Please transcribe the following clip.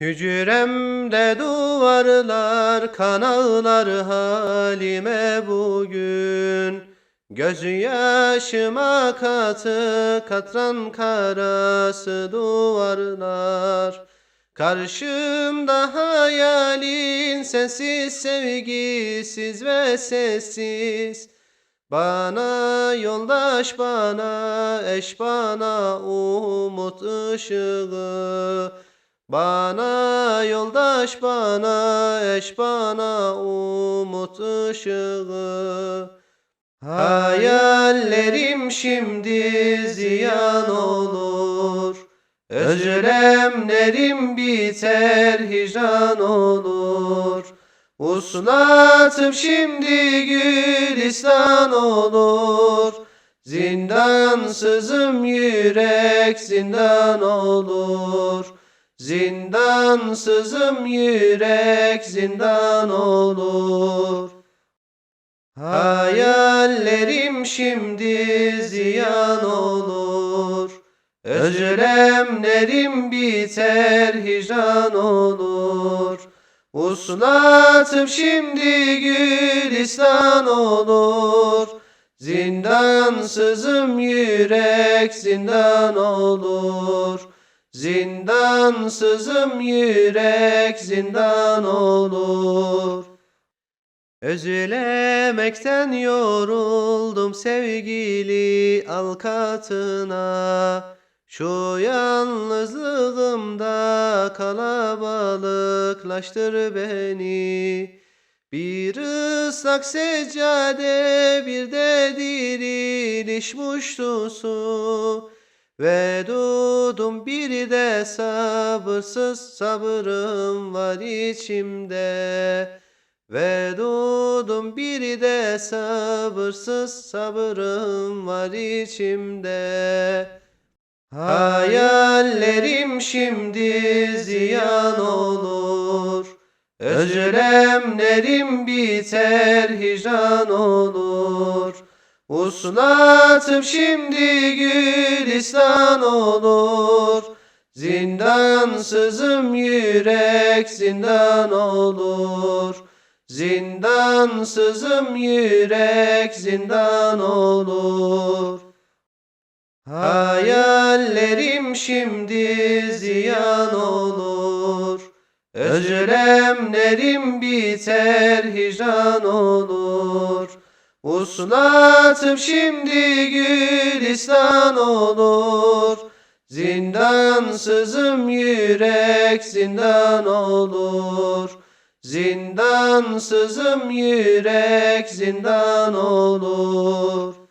Hücremde duvarlar kan ağlar halime bugün. Gözü yaşıma katı katran karası duvarlar. Karşımda hayalin sessiz sevgisiz ve sessiz. Bana yoldaş bana eş bana umut ışığı bana yoldaş bana eş bana umut ışığı. Hayallerim şimdi ziyan olur. Özlemlerim biter hicran olur. Uslatım şimdi gülistan olur. Zindansızım yürek zindan olur Zindansızım yürek zindan olur. Hayallerim şimdi ziyan olur. Özlemlerim biter hicran olur. Uslatım şimdi gülistan olur. Zindansızım yürek zindan olur Zindansızım yürek zindan olur. Özlemekten yoruldum sevgili al katına Şu yalnızlığımda kalabalıklaştır beni. Bir ıslak seccade bir de diriliş muştusu Ve dudum bir de sabırsız sabrım var içimde. Ve dudum bir de sabırsız sabrım var içimde. Hayallerim şimdi ziyan olur. Özlemlerim biter hicran olur Uslatım şimdi gülistan olur. Zindansızım yürek zindan olur. Zindansızım yürek zindan olur. Hayallerim şimdi ziyan olur. Özlemlerim biter hicran olur Uslatım şimdi gülistan olur. Zindansızım yürek zindan olur. Zindansızım yürek zindan olur